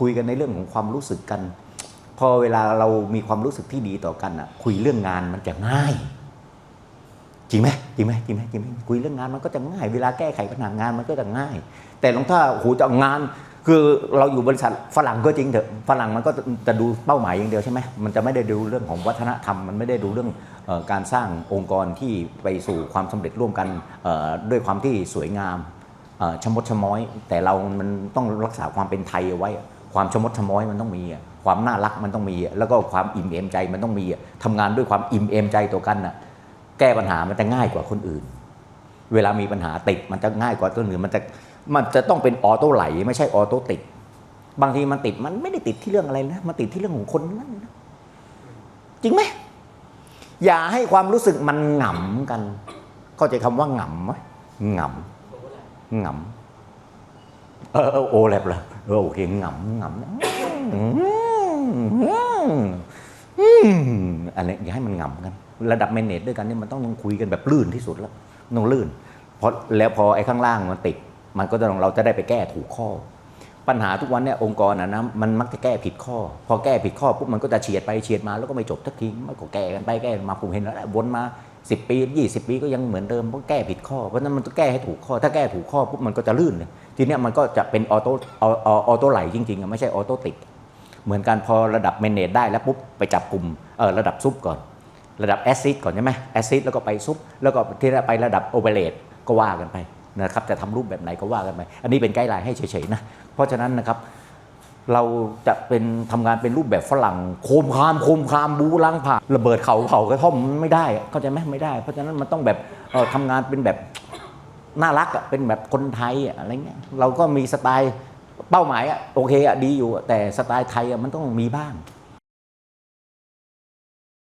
คุยกันในเรื่องของความรู้สึกกัน พอเวลาเรามีความรู้สึกที่ดีต่อกันอะ คุยเรื่องงานมันจะง่าย จริงไหมจริงไหมจริงไหมจริงไหมคุยเรื่องงานมันก็จะง่าย เวลาแก้ไขปัญหางานมันก็จะง่าย แต่ลองถ้าโหจะเอางานคือเราอยู่บริษัทฝรั่งก็จริงเถอะฝรั่งมันก็จะดูเป้าหมายอย่างเดียวใช่ไหมมันจะไม่ได้ดูเรื่องของวัฒนธรรม มันไม่ได้ดูเรื่องออการสร้างองค์กรที่ไปสู่ความสำเร็จร่วมกันด้วยความที่สวยงามชมดชม้อย แต่เรามันต้องรักษาความเป็นไทยเอาไว้ ความชมดชม้อยมันต้องมีอะความน่ารักมันต้องมีอะแล้วก็ความอิ่มเอมใจมันต้องมีอะทำงานด้วยความอิ่มเอมใจต่อกันน่ะแก้ปัญหามันจะง่ายกว่าคนอื่น เวลามีปัญหาติดมันจะง่ายกว่าตัวอื่นมันจะมันจะต้องเป็นออโต้ไหล ไม่ใช่ออโต้ติด บางทีมันติดมันไม่ได้ติดที่เรื่องอะไรนะมันติดที่เรื่องของคนนั้นนะจริงไหมอย่าให้ความรู้สึกมันหงำกัน เข้าใจคำว่าหงำไหมหงำหงำเออเออโอแลบเหรอ เออโอเคหงำหงำอันนี้อย่าให้มันหงำกัน ระดับแมเนจด้วยกันเนี่ยมันต้องคุยกันแบบลื่นที่สุดแล้วต้องลื่นเพราะแล้วพอไอ้ข้างล่างมันติด มันก็จะเราจะได้ไปแก้ถูกข้อ ปัญหาทุกวันเนี่ยองค์กรนะนะมันมักจะแก้ผิดข้อ พอแก้ผิดข้อปุ๊บมันก็จะเฉียดไปเฉียดมาแล้วก็ไม่จบทักทีมันก็แก้กันไปแก้กันมาผมเห็นแล้ววนมา 10 ปี 20 ปีก็ยังเหมือนเดิมเพราะแก้ผิดข้อเพราะนั้นมันต้องแก้ให้ถูกข้อ ถ้าแก้ถูกข้อปุ๊บมันก็จะลื่นเลยทีเนี้ยมันก็จะเป็นออโต้ออออโต้ไหลจริงๆไม่ใช่ออโต้ติดเหมือนกันพอระดับเมนเนจได้แล้วปุ๊บไปจับกลุ่มเออระดับซุปก่อน ระดับแอซิดก่อนใช่ไหมแอซิดแล้วก็ไปซุปแล้วก็ที่ไประดับโอเปเรตก็ว่ากันไปนะครับจะทำรูปแบบไหนก็ว่ากันไป อันนี้เป็นไกด์ไลน์ให้เฉยๆนะ เพราะฉะนั้นนะครับ เราจะเป็นทำงานเป็นรูปแบบฝรั่งโคมคามโคมคามบูล้างผ่าระเบิดเขาเผากระท่อมไม่ได้เข้าใจไหมไม่ได้ เพราะฉะนั้นมันต้องแบบเออทำงานเป็นแบบน่ารักอะเป็นแบบคนไทยอะอะไรเงี้ยเราก็มีสไตล์เป้าหมายอะโอเคอะดีอยู่แต่สไตล์ไทยอะมันต้องมีบ้าง